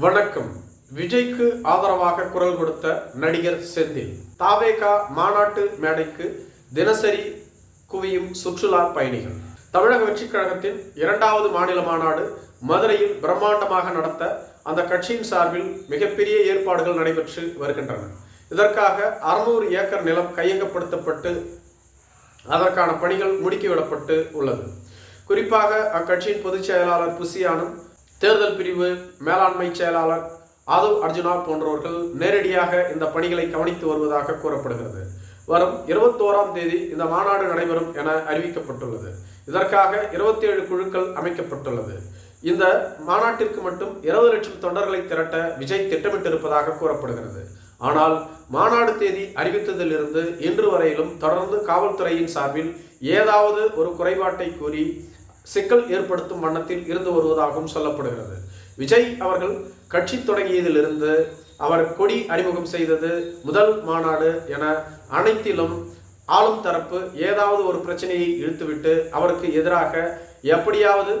வணக்கம். விஜய்க்கு ஆதரவாக குரல் கொடுத்த நடிகர் செந்தில். தாவேகா மாநாட்டு மேடைக்கு தினசரி குவியும் சுற்றுலா பயணிகள். தமிழக வெற்றிக் கழகத்தின் இரண்டாவது மாநில மாநாடு மதுரையில் பிரம்மாண்டமாக நடத்த அந்த கட்சியின் சார்பில் மிகப்பெரிய ஏற்பாடுகள் நடைபெற்று வருகின்றன. இதற்காக அறுநூறு ஏக்கர் நிலம் கையகப்படுத்தப்பட்டு அதற்கான பணிகள் முடுக்கிவிடப்பட்டு உள்ளது. குறிப்பாக அக்கட்சியின் பொதுச் செயலாளர் புசியானும் தேர்தல் பிரிவு மேலாண்மை செயலாளர் ஆதவ் அர்ஜுனா போன்றவர்கள் நேரடியாக இந்த பணிகளை கவனித்து வருவதாக கூறப்படுகிறது. வரும் இருபத்தோராம் தேதி இந்த மாநாடு நடைபெறும் என அறிவிக்கப்பட்டுள்ளது. இதற்காக இருபத்தி ஏழு குழுக்கள் அமைக்கப்பட்டுள்ளது. இந்த மாநாட்டிற்கு மட்டும் இருபது லட்சம் தொண்டர்களை திரட்ட விஜய் திட்டமிட்டிருப்பதாக கூறப்படுகிறது. ஆனால் மாநாடு தேதி அறிவித்ததிலிருந்து இன்று வரையிலும் தொடர்ந்து காவல்துறையின் சார்பில் ஏதாவது ஒரு குறைபாட்டை கூறி சிக்கல் ஏற்படுத்தும் வண்ணத்தில் இருந்து வருவதாகவும் சொல்லப்படுகிறது. விஜய் அவர்கள் கட்சி தொடங்கியதிலிருந்து அவர் கொடி அறிமுகம் செய்தது முதல் மாநாடு என அனைத்திலும் ஆளும் தரப்பு ஏதாவது ஒரு பிரச்சனையை இழுத்துவிட்டு அவருக்கு எதிராக எப்படியாவது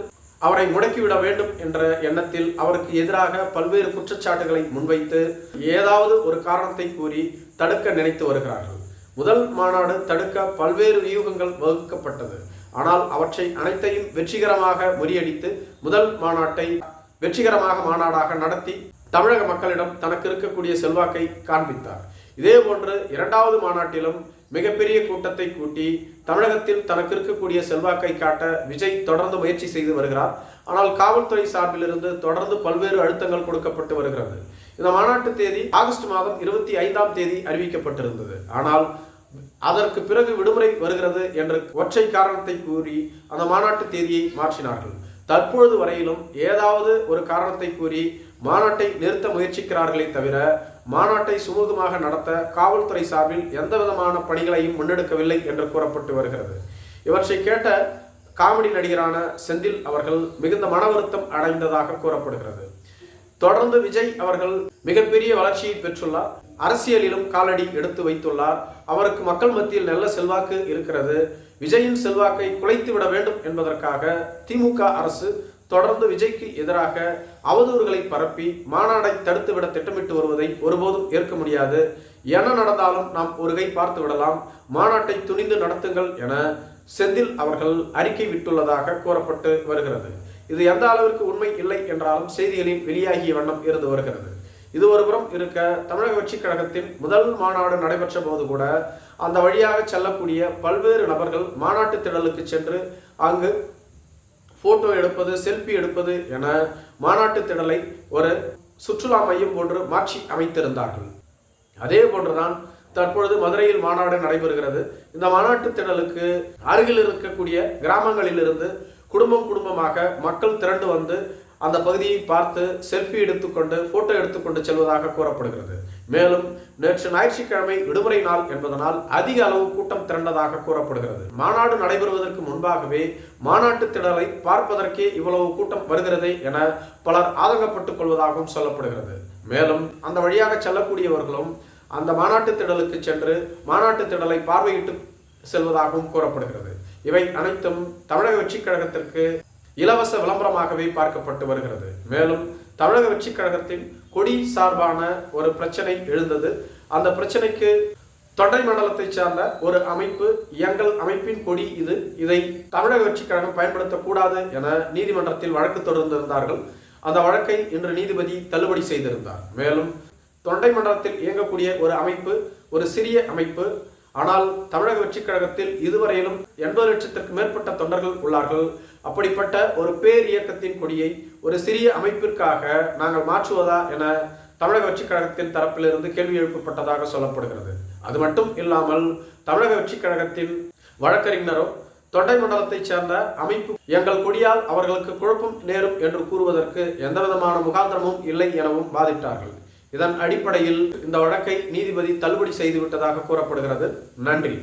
அவரை முடக்கிவிட வேண்டும் என்ற எண்ணத்தில் அவருக்கு எதிராக பல்வேறு குற்றச்சாட்டுகளை முன்வைத்து ஏதாவது ஒரு காரணத்தை கூறி தடுக்க நினைத்து வருகிறார்கள். முதல் மாநாடு தடுக்க பல்வேறு வியூகங்கள் வகுக்கப்பட்டது. ஆனால் அவற்றை அனைத்தையும் வெற்றிகரமாக முறியடித்து முதல் மாநாட்டை வெற்றிகரமாக மாநாடாக நடத்தி தமிழக மக்களிடம் தனக்கு இருக்கக்கூடிய செல்வாக்கை காண்பித்தார். இதே போன்று இரண்டாவது மாநாட்டிலும் மிகப்பெரிய கூட்டத்தை கூட்டி தமிழகத்தில் தனக்கு இருக்கக்கூடிய செல்வாக்கை காட்ட விஜய் தொடர்ந்து முயற்சி செய்து வருகிறார். ஆனால் காவல்துறை சார்பிலிருந்து தொடர்ந்து பல்வேறு அழுத்தங்கள் கொடுக்கப்பட்டு வருகிறது. இந்த மாநாட்டு தேதி ஆகஸ்ட் மாதம் இருபத்தி ஐந்தாம் தேதி அறிவிக்கப்பட்டிருந்தது. ஆனால் அதற்கு பிறகு விடுமுறை வருகிறது என்ற ஒற்றை காரணத்தை கூறி அந்த மாநாட்டு தேதியை மாற்றினார்கள். தற்பொழுது வரையிலும் ஏதாவது ஒரு காரணத்தை கூறி மாநாட்டை நிறுத்த முயற்சிக்கிறார்களே தவிர மாநாட்டை சுமூகமாக நடத்த காவல்துறை சார்பில் எந்த விதமான பணிகளையும் முன்னெடுக்கவில்லை என்று கூறப்பட்டு வருகிறது. இவற்றை கேட்ட காமெடி நடிகரான செந்தில் அவர்கள் மிகுந்த மன வருத்தம் அடைந்ததாக கூறப்படுகிறது. தொடர்ந்து விஜய் அவர்கள் மிகப்பெரிய வளர்ச்சியை பெற்றுள்ளார். அரசியலிலும் காலடி எடுத்து வைத்துள்ளார். அவருக்கு மக்கள் மத்தியில் நல்ல செல்வாக்கு இருக்கிறது. விஜயின் செல்வாக்கை குலைத்து விட வேண்டும் என்பதற்காக திமுக அரசு தொடர்ந்து விஜய்க்கு எதிராக அவதூறுகளை பரப்பி மாநாடை தடுத்துவிட திட்டமிட்டு வருவதை ஒருபோதும் ஏற்க முடியாது. என்ன நடந்தாலும் நாம் ஒரு கை பார்த்து விடலாம். மாநாட்டை துணிந்து நடத்துங்கள் என செந்தில் அவர்கள் அறிக்கை விட்டுள்ளதாக கூறப்பட்டு வருகிறது. இது எந்த அளவிற்கு உண்மை இல்லை என்றாலும் செய்திகளில் வெளியாகிய வண்ணம் இருந்து வருகிறது. இது ஒருபுறம் இருக்க தமிழக கட்சி கழகத்தின் முதல் மாநாடு நடைபெற்ற போது கூட அந்த வழியாக செல்லக்கூடிய பல்வேறு நபர்கள் மாநாட்டு திடலுக்கு சென்று அங்கு போட்டோ எடுப்பது செல்ஃபி எடுப்பது என மாநாட்டு திடலை ஒரு சுற்றுலா மையம் போன்று மாற்றி அமைத்திருந்தார்கள். அதே போன்றுதான் தற்பொழுது மதுரையில் மாநாடு நடைபெறுகிறது. இந்த மாநாட்டு திடலுக்கு அருகில் இருக்கக்கூடிய கிராமங்களிலிருந்து குடும்பம் குடும்பமாக மக்கள் திரண்டு வந்து அந்த பகுதியை பார்த்து செல்ஃபி எடுத்துக்கொண்டு போட்டோ எடுத்துக்கொண்டு செல்வதாக கூறப்படுகிறது. மேலும் நேற்று ஞாயிற்றுக்கிழமை விடுமுறை நாள் என்பதனால் அதிக அளவு கூட்டம் திரண்டதாக கூறப்படுகிறது. மாநாடு நடைபெறுவதற்கு முன்பாகவே மாநாட்டு திடலை பார்ப்பதற்கே இவ்வளவு கூட்டம் வருகிறது என பலர் ஆதங்கப்பட்டுக் கொள்வதாகவும் சொல்லப்படுகிறது. மேலும் அந்த வழியாக செல்லக்கூடியவர்களும் அந்த மாநாட்டு திடலுக்கு சென்று மாநாட்டு திடலை பார்வையிட்டு செல்வதாகவும் கூறப்படுகிறது. இவை அனைத்தும் தமிழக வெற்றிக் கழகத்திற்கு இலவச விளம்பரமாகவே பார்க்கப்பட்டு வருகிறது. மேலும் தமிழக வெற்றிக் கழகத்தின் கொடி சார்பான ஒரு பிரச்சனை எழுந்தது. அந்த பிரச்சனைக்கு தொண்டை மண்டலத்தை சார்ந்த ஒரு அமைப்பு எங்கள் அமைப்பின் கொடி இது. இதை தமிழக வெற்றிக் கழகம் பயன்படுத்தக்கூடாது என நீதிமன்றத்தில் வழக்கு தொடர்ந்திருந்தார்கள் அந்த வழக்கை இன்று நீதிபதி தள்ளுபடி செய்திருந்தார். மேலும் தொண்டை மண்டலத்தில் இயங்கக்கூடிய ஒரு அமைப்பு ஒரு சிறிய அமைப்பு ஆனால் தமிழக வெற்றிக் கழகத்தில் இதுவரையிலும் எண்பது லட்சத்திற்கு மேற்பட்ட தொண்டர்கள் உள்ளார்கள். அப்படிப்பட்ட ஒரு பேர் இயக்கத்தின் கொடியை ஒரு சிறிய அமைப்பிற்காக நாங்கள் மாற்றுவதா என தமிழக வெற்றிக் கழகத்தின் தரப்பிலிருந்து கேள்வி எழுப்பப்பட்டதாக சொல்லப்படுகிறது. அது மட்டும் இல்லாமல் தமிழக வெற்றிக் கழகத்தின் வழக்கறிஞரும் தொண்டை மண்டலத்தைச் சேர்ந்த அமைப்பு எங்கள் கொடியால் அவர்களுக்கு குழப்பம் நேரும் என்று கூறுவதற்கு எந்தவிதமான முகாந்திரமும் இல்லை எனவும் வாதிட்டார்கள். இதன் அடிப்படையில் இந்த வழக்கை நீதிபதி தள்ளுபடி செய்துவிட்டதாக கூறப்படுகிறது. நன்றி.